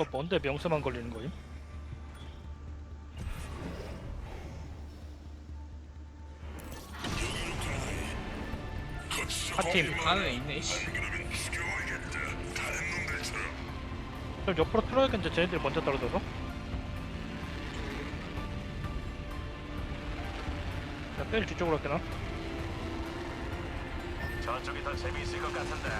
이거 뭔데 명수만 걸리는 거임? 한팀 가는 애 있네 씨. 좀 옆으로 틀어야겠는데 쟤네들이 먼저 떨어져서 자 때리 뒤쪽으로 할게나 저쪽이 더 재미있을 것 같은데.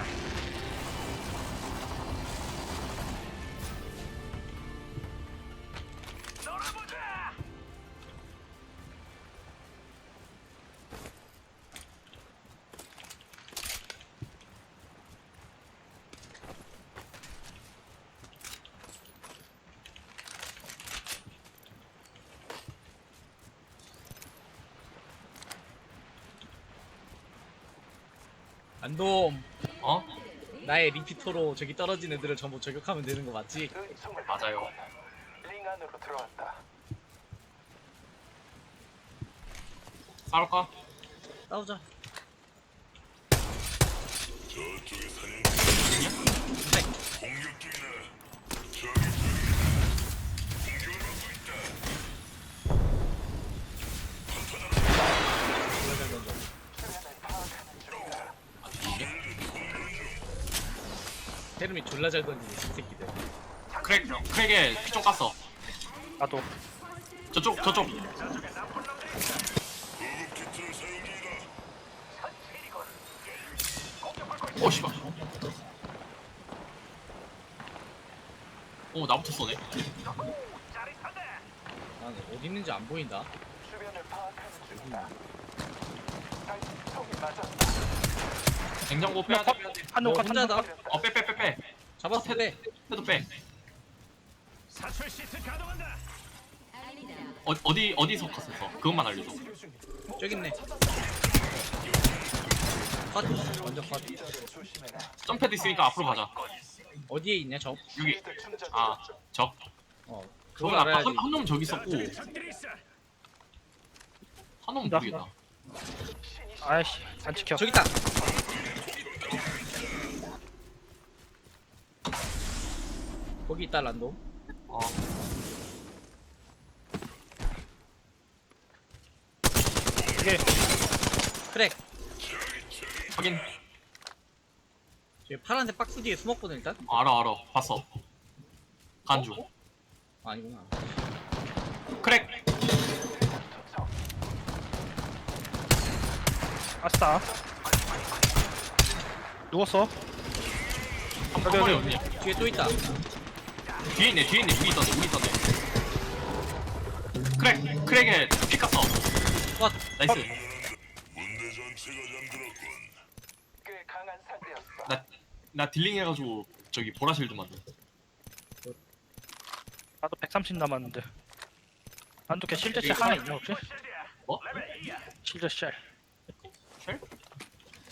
안돔 어? 나의 리피터로 저기 떨어진 애들을 전부 저격하면 되는 거 맞지? 맞아요. 링 안으로 들어왔다. 싸울까? 싸우자 테르미 졸라 잘 던지네 이 새끼들 크랙, 크랙에 피 좀 깠어. 나도 저쪽, 저쪽. 오, 씨발. 오, 나부터 쏘네. 난 어디 있는지 안 보인다 주변을 파 냉장고 빼야 돼, 빼야 돼. 한놈 너컷 한놈 혼자다 어, 빼, 빼, 빼, 빼. 잡았어 빼 해도 빼. 사출 시트 가동한다. 어, 어디, 어디서 컸었어? 그것만 알려줘. 저기 있네 컷 먼저 컷. 점패드 있으니까 앞으로 가자. 어디에 있냐 저? 여기. 아, 적. 어 그건 그걸 아까 알아야지 한, 한놈 저기 있었고, 적들이 있어. 한 놈은 모르겠다. 아이씨 안 지켜 저기 있다. 거기 있다 란돔 어, 이게 크랙. 확인. 저기 파란색 박스 뒤에 숨었거든 일단. 알아, 알아. 봤어. 간주. 아, 아니구나 크랙. 아싸 누웠어 한 여기, 번에 여기. 없냐? 뒤에 또 있다 뒤에 있네, 뒤에 있네. 우리 있던데, 우리 있던데. 크랙, 크랙에 피 깠어. 컷 나이스. 꽤 강한 상대였어. 나, 나 딜링 해가지고 저기 보라실드 만들. 나도 130 남았는데 걔 실드 쉘 하나 있나 혹시? 뭐? 실드 쉘 쉘?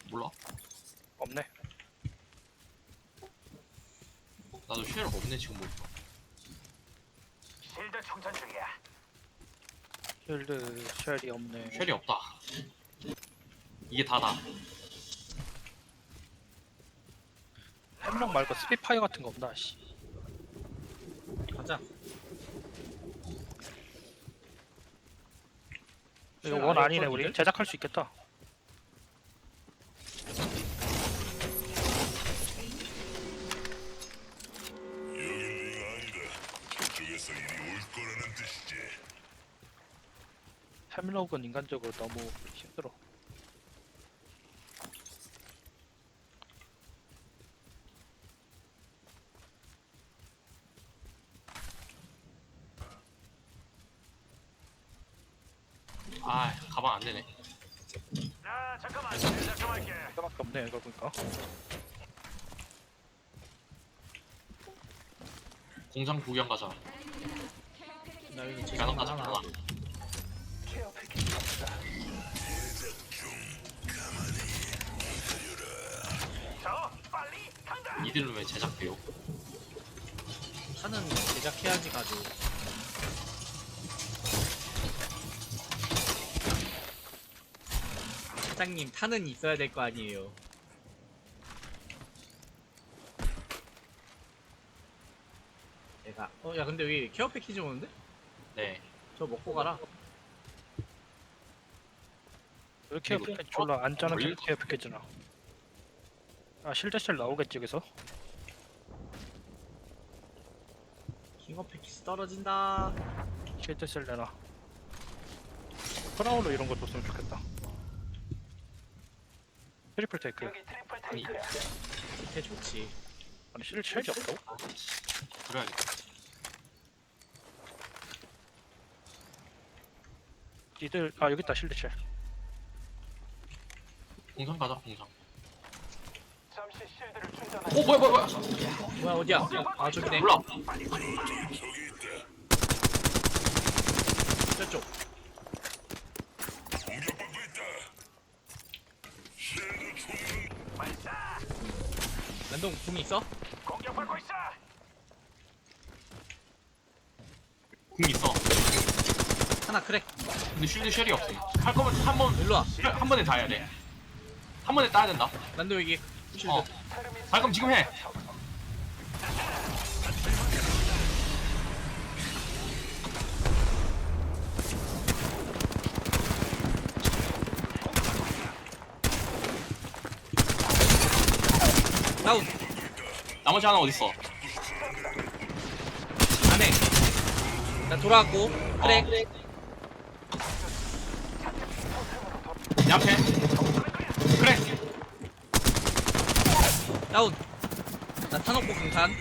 몰라. 없네 나도 쉘 없네 지금 보니까. 실드 충전 중이야. 실드 쉘이 없네 쉘이 없다. 이게 다다. 햄록 말고 스피파이어 같은 거 없나 씨 가자 이거 쉘원 아니네 우리? 제작할 수 있겠다 햄록은 인간적으로 너무 힘들어 아, 가방 안 되네. 아 잠깐만. 제작 좀 할게. 이거밖에 없네 이거 보니까 공장 구경 가자. 나 여기 야너 제가 가자. 하나 하나. 케어 패키지 없다. 저 빨리 간다. 이들은 왜 제작돼요? 차는 제작해야지 가지고 사장님 타는 있어야 될 거 아니에요 야, 어, 야 근데 왜 케어 패키지 오는데? 네. 저 먹고 가라. 이렇게 그리고- 패키지 졸라 안전하게 걸릴 케어 패키지나. 아 실드셀 나오겠지 여기서? 킹어 패키지 떨어진다. 실드셀 내놔. 크라우로 이런 거 줬으면 좋겠다. 트리플 테이크. 여기 트리플 테이크야. 개 좋지. 아니 실드 쉘이 없다고? 아, 그래야겠다. 니들 아 여기 있다 실드 쉘. 공장 가자 공장. 잠시 실드를 충전할 오 뭐야 뭐야 뭐야. 뭐야 어디야? 아 저기네. 몰라. 저쪽. 랜동 궁 있어? 공격받고 있어. 궁 있어. 하나 크랙. 근데 쉴드 쉘이 없어. 할 거면 한번 일로 와. 한 번에 다 해야 돼. 한 번에 따야 된다. 랜동 여기. 쉴드. 어. 아 그럼 지금 해. 다운. 나머지 하나 어디 있어? 안에. 나 돌아왔고. 크랙. 내 앞에. 그래. 다운. 나 탄옥고 강탄.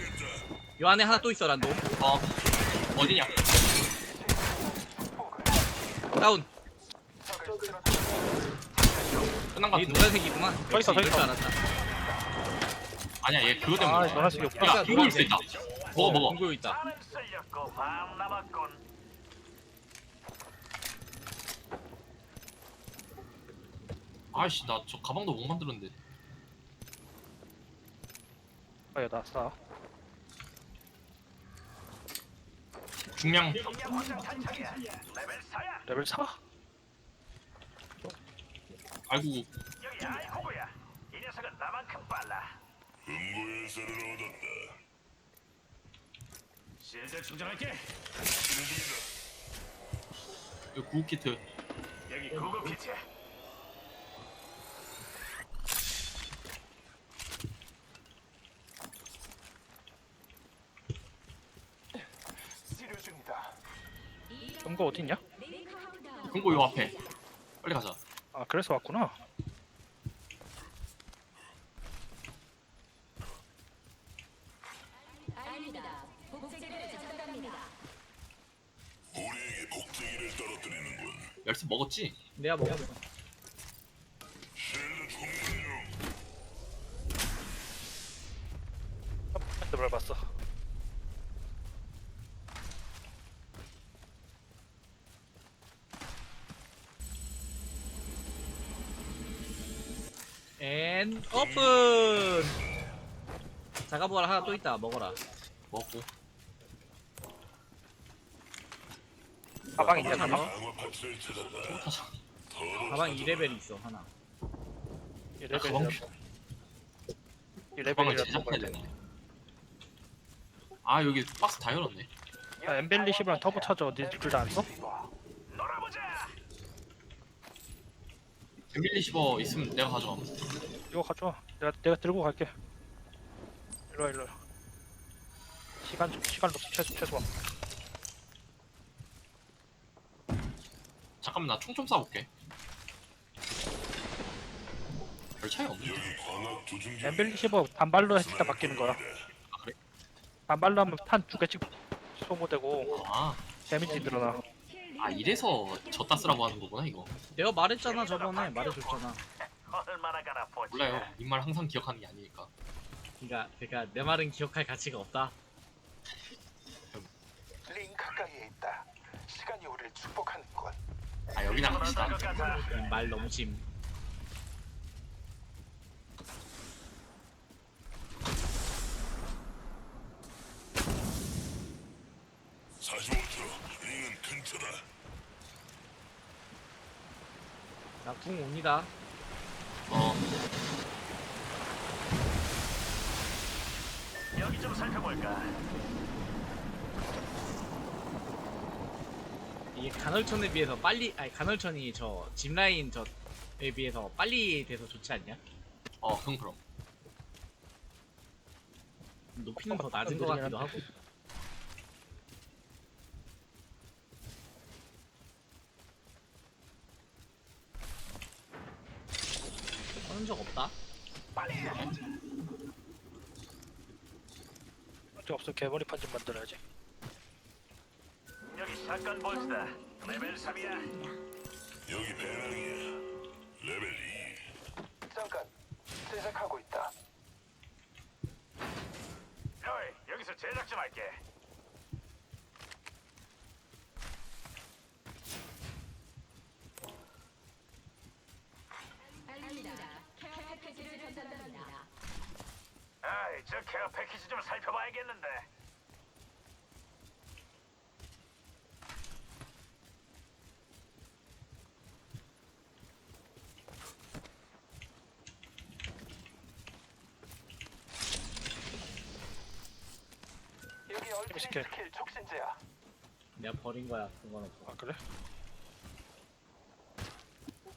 요 안에 하나 또 있어 란동. 어. 어디냐? 다운. 끝난 거 이 같은데. 노란색이구만. 저 있어, 이럴 줄 있어. 알았다. 아니야 얘 그거 아 때문에. 노란색이 없구나. 야 이거 올수 있다. 먹어 먹어. 공고 있다. 나는 쓸렸고 밤 남았군. 아이씨 나 저 가방도 못 만들었는데. 아야 나 싸. 중량. 레벨 4야. 레벨 4? 아이고 여기 아이코고야. 이 녀석은 나만큼 빨라. 금고에서를 얻었다. 실드 충전할게. 이 구호 키트. 여기 구급 키트. 치료 중이다. 어디 있냐? 금고 요 앞에. 빨리 가자. 아 그래서 왔구나. 아닙니다. 복제기를. 열쇠 먹었지? 내가 먹어. 쉘드 총무용 레벨 봤어. 앤 오픈. 자가부활 하나 또 있다. 먹어라. 먹고. 가방 있냐 가방 가방? 가방 2레벨 있어 하나. 이 야, 가방. 이 가방을 레벨이라 제작해야 되네. 아 여기 박스 다 열었네. 야 엠벨리시브랑 터보 차저 니들 둘다 안 써? 120어 있으면 내가 가져와. 이거 가져와. 내가 내가 들고 갈게. 일로 와 일로 와. 시간 시간 좀 최소 최소화. 잠깐만 나 총 좀 쏴볼게. 별 차이 없는데. 엠벨리시버 반발로 했을 때 바뀌는 거야. 아, 그래? 반발로 하면 탄 두 개씩 소모되고 아 데미지 늘어나. 아 이래서 졌다 쓰라고 하는 거구나 이거. 내가 말했잖아 저번에 말해줬잖아. 몰라요. 이말 항상 기억하는 게 아니니까. 그러니까 그러니까 내 말은 기억할 가치가 없다. 링 가까이에 있다. 시간이 우리를 축복하는군. 아 여기나 것 갑시다. 말 너무 심. 궁 옵니다. 어. 여기 좀 살펴볼까? 이게 간헐천에 비해서 빨리 아니 간헐천이 저 짚라인 저에 비해서 빨리 돼서 좋지 않냐? 어, 그럼 그럼. 높이는 더 낮은 것 같기도 하고. 적 없다? 어쩔 없어 개머리 판 좀 만들어야지 여기 사건 볼스다. 레벨 3이야. 여기 배낭이야. 레벨 2. 잠깐. 제작하고 있다. 어이, 여기서 제작 좀 할게. 알립니다. 케어 패키지를 전달합니다. 아이, 저 케어 패키지 좀 살펴봐야겠는데. 여기 얼핏 시켜. 스킬 촉신제야. 내가 버린 거야 그건 없어 아 그래?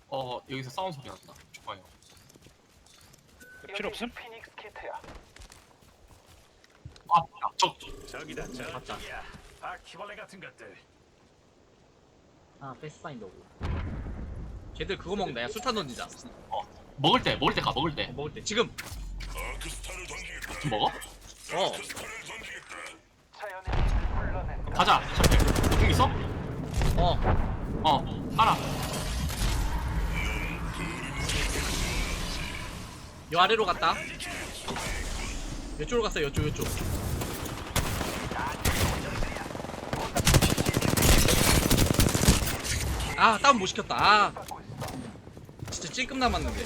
어 여기서 싸운 소리 난다 좋아요 필요 없음? 피닉스 키트야. 아저 저기다, 저 맞다. 저기야. 바퀴벌레 같은 것들. 아 패스파인더고 걔들 그거 먹는다 야 술탄 던지자 어, 먹을 때 먹을 때 가 먹을 때 먹을 때 지금 아크스타를 던지겠다. 좀 먹어? 어 아크스타를 던지겠다. 자연의 힘을 불러낸다. 가자 샤페 공 있어? 어. 어 하나 요 아래로 갔다 요쪽으로 갔어 요쪽 요쪽 아 다운 못 시켰다 아. 진짜 찔끔 남았는데.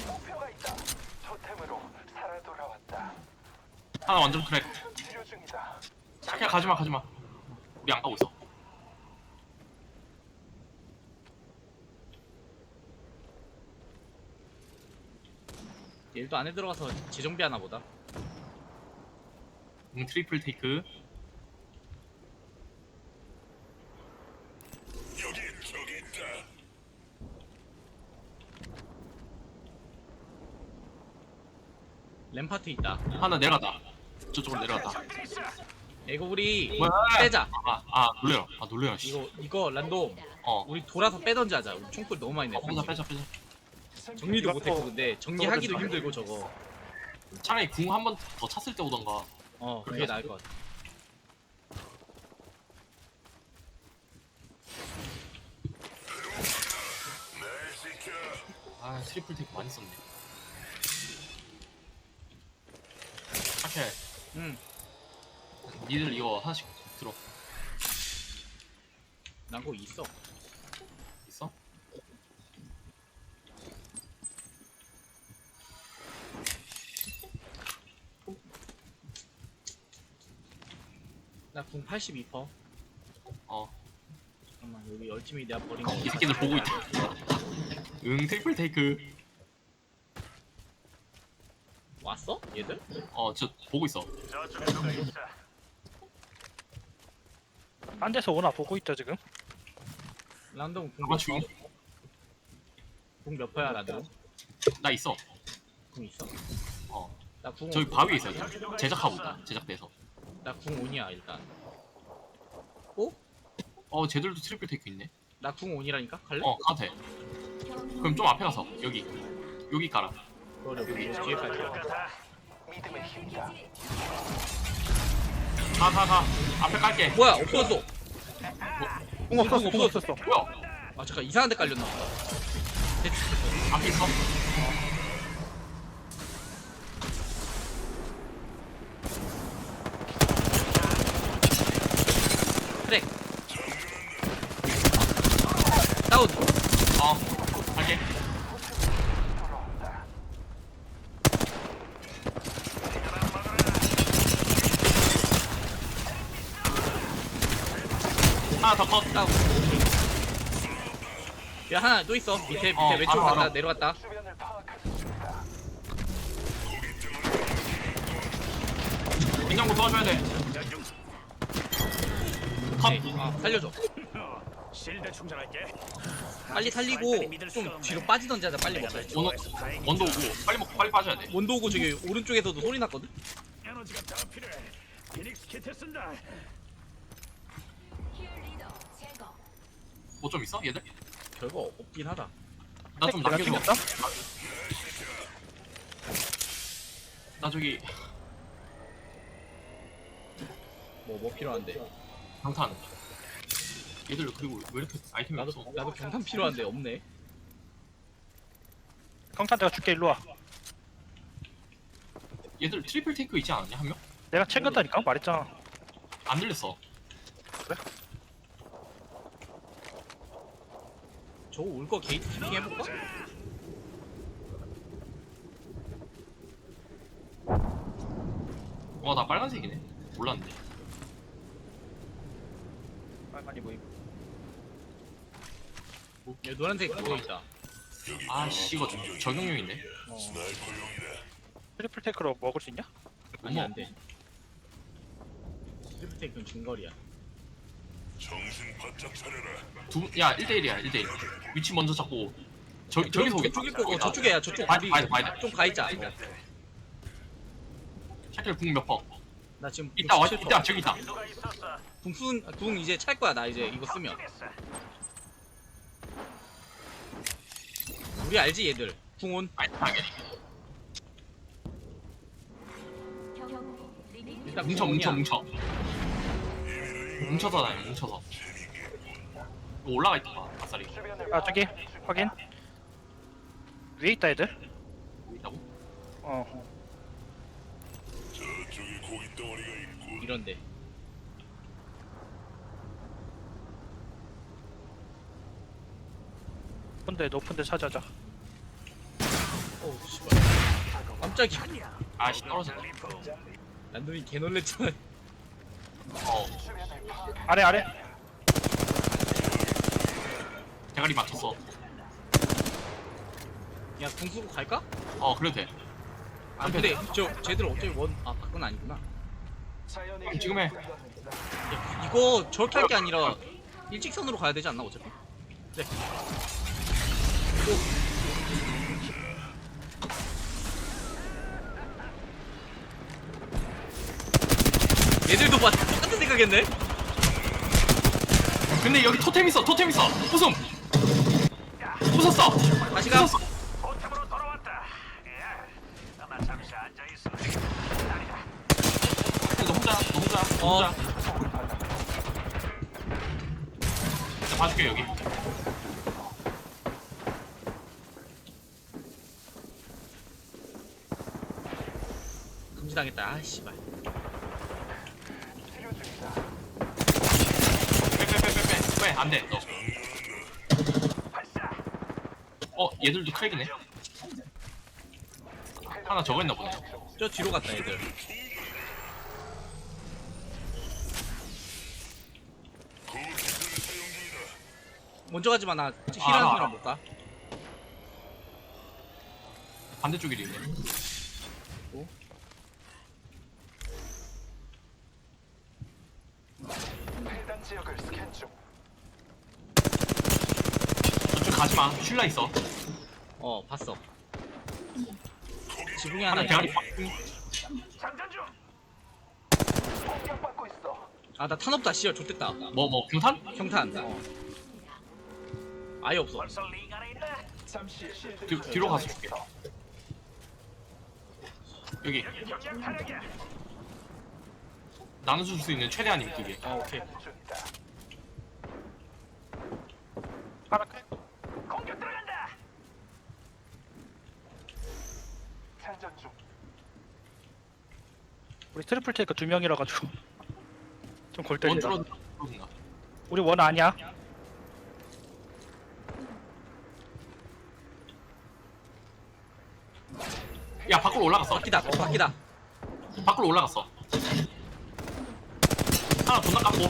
하나 완전 크랙. 자기야 가지마 가지마 우리 안 가고 있어 얘도 안에 들어가서 재정비 하나 보다 응 트리플 테이크 여기 저기 있다. 램파트 있다. 하나 내려갔다 저쪽으로 내려갔다 이거 우리 뭐야? 빼자. 아, 아 놀래라 아 놀래라 씨. 이거 이거 란돔 어. 우리 돌아서 빼던지 하자. 우리 총꿀 너무 많이 어, 냈어 빼자 빼자 빼자. 정리도 못했고 또 근데 정리하기도. 힘들고 저거. 차라리 궁 한 번 더 찼을 때 오던가. 어 그게 나을 것 같아. 아 트리플 테이크 많이 썼네 샤케 응 니들 이거 하나씩 들어. 난 거기 있어. 있어? 나 궁 82퍼. 어. 잠깐만 여기 얼티밋 내가 버린 이 거. 새끼들 보고 있다. 응 트리플 테이크 왔어? 얘들? 어 저 보고 있어 저쪽에 누가 있어. 딴 데서 오나 보고 있다 지금 란돔 궁 아마 몇중 퍼? 궁몇 퍼야 란돔? 나 있어 궁 있어? 어 나궁 저기 바위에 있어 여기. 제작하고 있다 제작대에서 나궁 온이야 일단 어 쟤들도 트리플 테이크 있네 나궁 온이라니까? 갈래? 어 가도 돼 그럼 좀 앞에 가서 여기 여기 가라 그래 여기 뒤에까지 같아. 믿음의 힘이다. 가가가 앞에 깔게 뭐야 없어졌어 공 없었어 없어, 공 없었어 뭐야 아 잠깐 이상한 데 깔렸나 보다 대충 앞에 있어 트랙 다운 어 갈게 돌아온다. 다운 야 하나 또 있어 밑에 밑에 어, 왼쪽으로 알아, 갔다 알아. 내려갔다. 냉장고 도와줘야 돼 컷! 네, 아, 살려줘 실드 충전할게. 빨리 살리고 좀 뒤로 빠지던지 하자 빨리 먹자 원도 원도 오고 빨리 먹고 빨리 빠져야 돼. 원도 오고 저기 오른쪽에서도 소리 났거든? 에너지가 더 필요해. 피닉스 키트 쓴다. 뭐 좀 있어 얘들? 별거 없긴 하다 나 좀 내가 남겨줘. 튕겼다? 나 저기 뭐 뭐 필요한데 방탄. 얘들 그리고 왜 이렇게 아이템이 나도 없어? 나도 경탄 필요한데 없네 경탄 내가 줄게 일로 와 얘들 트리플 테이크 있지 않았냐 한 명? 내가 챙겼다니까 말했잖아 안 들렸어. 저거 올거 게이트 키팅 해볼까? 와 나 빨간색이네. 몰랐네. 빨간이 보임 얘 노란색 그거 있다 아씨 이거 저- 적용용인데. 어 트리플 테크로 먹을 수 있냐? 아니 안돼 스리프테이크는 중거리야 정신 바짝 차려라. 두 야 1대1이야 1대1. 위치 먼저 잡고 저 저기서 오겠다. 저쪽일 거고 저쪽에야 저쪽 봐야 우리 돼, 봐야 돼. 좀 가있자 샤켈 궁몇 퍼? 나 지금 있다 와 67%. 있다 저기 있다. 궁순 궁 이제 찰 거야 나 이제 이거 쓰면. 우리 알지 얘들 궁온 아니 당연히. 일단 뭉쳐 뭉쳐. 뭉쳐. 뭉쳐서 다녀 뭉쳐서. 이거 올라가 있다 봐 아싸리. 아 저기 확인. 위에 있다 애들. 여기 있다고? 어 저쪽에 고기 덩어리가 있고. 이런데. 높은데 높은데 찾아자. 어우 씨발. 깜짝이야. 아씨 떨어졌다. 난놈이 개 놀랬잖아. 어. 아래 아래 대가리 맞췄어. 야 궁 쓰고 갈까? 어 그래도 돼. 아 근데 저 쟤들 어차피 원 아 밖은 아니구나 자연의 지금 해. 야, 이거 저렇게 할 게 아니라 일직선으로 가야 되지 않나 어차피? 네. 오. 얘들도 봐 똑같은 생각했네. 근데 여기 토템 있어 토템 있어. 부숨. 부쉈어. 다시 가. 부쉈어. 호텔으로 돌아왔다. 야, 아마 잠시 앉아 있어. 너 혼자 너 혼자 너 어. 혼자. 자 봐줄게 여기. 금지당했다. 아 씨발. 빼빼빼빼빼 안돼 너. 어 얘들도 크랙이네. 하나 저거 있나 보네. 저 뒤로 갔다 얘들. 먼저 가지 마. 나 힐하는 알아, 사람 알아. 못 가. 반대쪽이 있네. 해당 지역을 스캔 중. 저쪽 가지 마. 쉴라 있어. 어 봤어. 지붕에 하나 하나 있어. 대가리. 장전 중. 공격받고 있어. 아나 탄 없다. 씨발 좋됐다. 뭐 뭐 경탄? 평탄. 어. 아예 없어. 벌써 링 안에 있다. 잠시 실드 뒤, 뒤로 가서 줄게. 여기 경량. 나눠줄 수 있는 최대한임 그게. 어 오케이. 중이다. 하나 클 공격 들어간다. 장전 중. 우리 트리플 테이크 두 명이라 가지고 좀골 들어오든가. 우리 원 아니야 야 밖으로 올라갔어. 바퀴다. 어, 바퀴다. 밖으로 올라갔어. 하나 존나 깎고.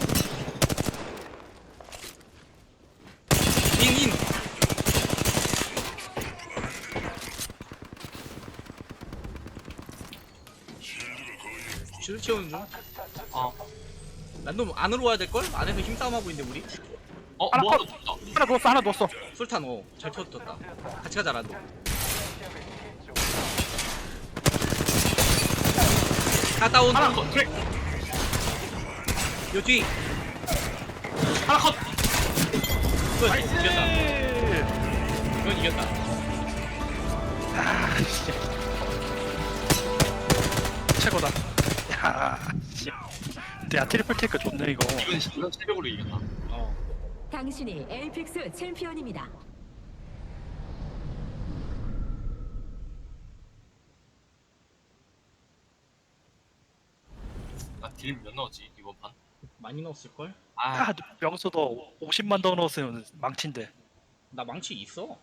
인 인. 실 채우는 중. 어. 난놈 안으로 와야 될 걸? 안에서 힘싸움 하고 있는데 우리. 어 하나 뭐 컷! 하나 떴다 하나 누웠어 하나 누웠어 술탄 어 잘 터졌다 같이 가자 란도 갔다 온 하나 컷 그래 요 뒤 하나 컷 이건 이겼다 이건 이겼다 아, 씨. 최고다 야, 씨. 야 트리플 테이크 좋네 이거 이건 이건 체력으로 이겼다 어 당신이 에이픽스 챔피언입니다. 나딜몇 넣었지 이번 판? 많이 넣었을걸? 아야 명수도 50만 더 넣었으면 망친데 나 망치 있어